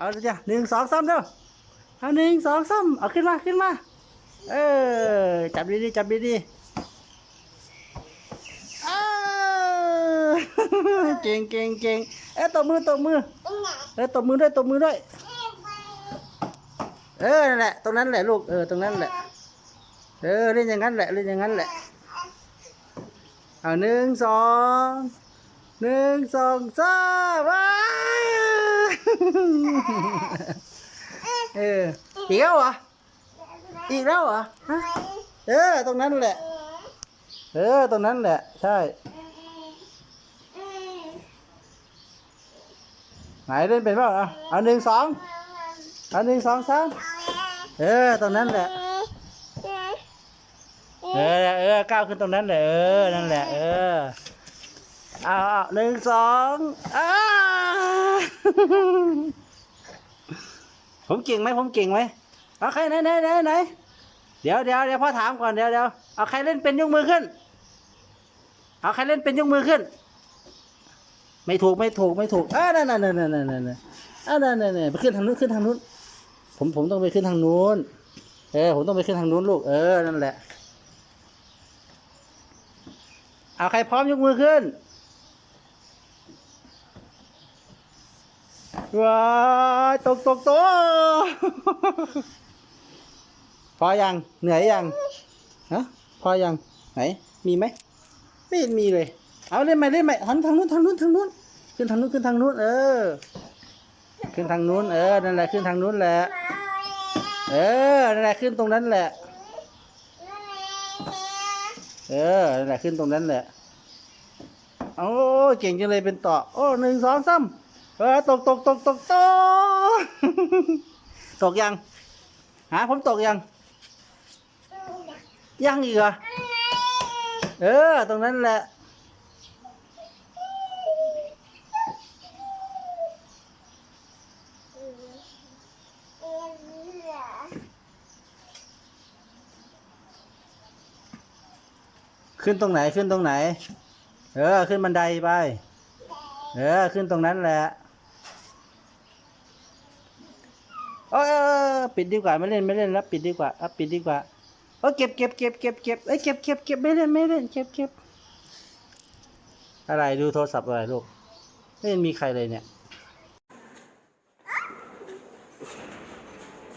เอาจ้ะหนึ่งสองสามเด้อเอาหนึ่งสองสามเอาขึ้นมาขึ้นมา เออ จับดีๆจับดีๆอ้าวเก่งเก่งเก่งเอ้ตบมือตบมือ เออตบมือด้วยตบมือด้วย เออนั่นแหละตรงนั้นแหละลูก เออตรงนั้นแหละ เออเล่นอย่างนั้นแหละเล่นอย่างนั้นแหละ เอาหนึ่งสองหนึ่งสองสามว้า เอออีกแล้วเหรออีกแล้วเหรอฮะเออตรงนั้นแหละ เออตรงนั้นแหละ ใช่ไหนเล่นเป็นเปล่าเอาเอาหนึ่งสองเอาหนึ่งสองสามเออตรงนั้นแหละเออเออก้าวขึ้นตรงนั้นแหละเออนั่นแหละเออ อาเอาหนึ่งสองอ้าผมเก่งไหมผมเก่งไหมเอาใครไหนไหนไหนไหนเดี๋ยวเดี๋ยวเดี๋ยวพ่อถามก่อนเดี๋ยวเดี๋ยวเอาใครเล่นเป็นยกมือขึ้น เอาใครเล่นเป็นยกมือขึ้น ไม่ถูกไม่ถูกไม่ถูกอ่านั่นนั่นนั่นนั่นนั่นนั่นอ่านั่นนั่นนั่นไปขึ้นทางนู้นขึ้นทางนู้น ผมผมต้องไปขึ้นทางนู้น เออผมต้องไปขึ้นทางนู้นลูก เออ นั่นแหละ เอาใครพร้อมยกมือขึ้น ว้ายตกตกตกพอยังเหนื่อยยังฮะพอยังไหนมีไหมไม่เห็นมีเลย เอาเล่นใหม่เล่นใหม่หันทางนู้นทางนู้นทางนู้นขึ้นทางนู้นขึ้นทางนู้นเออ ขึ้นทางนู้นเออนั่นแหละขึ้นทางนู้นแหละเออนั่นแหละขึ้นตรงนั้นแหละ เออนั่นแหละขึ้นตรงนั้นแหละโอ้เก่งจังเลยเป็นต่อโอ้หนึ่งสองสาม เออตกตกตกตกตกตกยังหาผมตกยัง ยังอีกเหรอเออ ตรงนั้นแหละ ขึ้นตรงไหนขึ้นตรงไหน เออ ขึ้นบันไดไป เออ ขึ้นตรงนั้นแหละเออเออ เออปิดดีกว่าไม่เล่นไม่เล่นแล้วปิดดีกว่าอะปิดดีกว่าเออเก็บเก็บเก็บเก็บเก็บเอ้ยเก็บเก็บเก็บไม่เล่นไม่เล่นเก็บเก็บอะไรดูโทรศัพท์อะไรลูกไม่เห็นมีใครเลยเนี่ย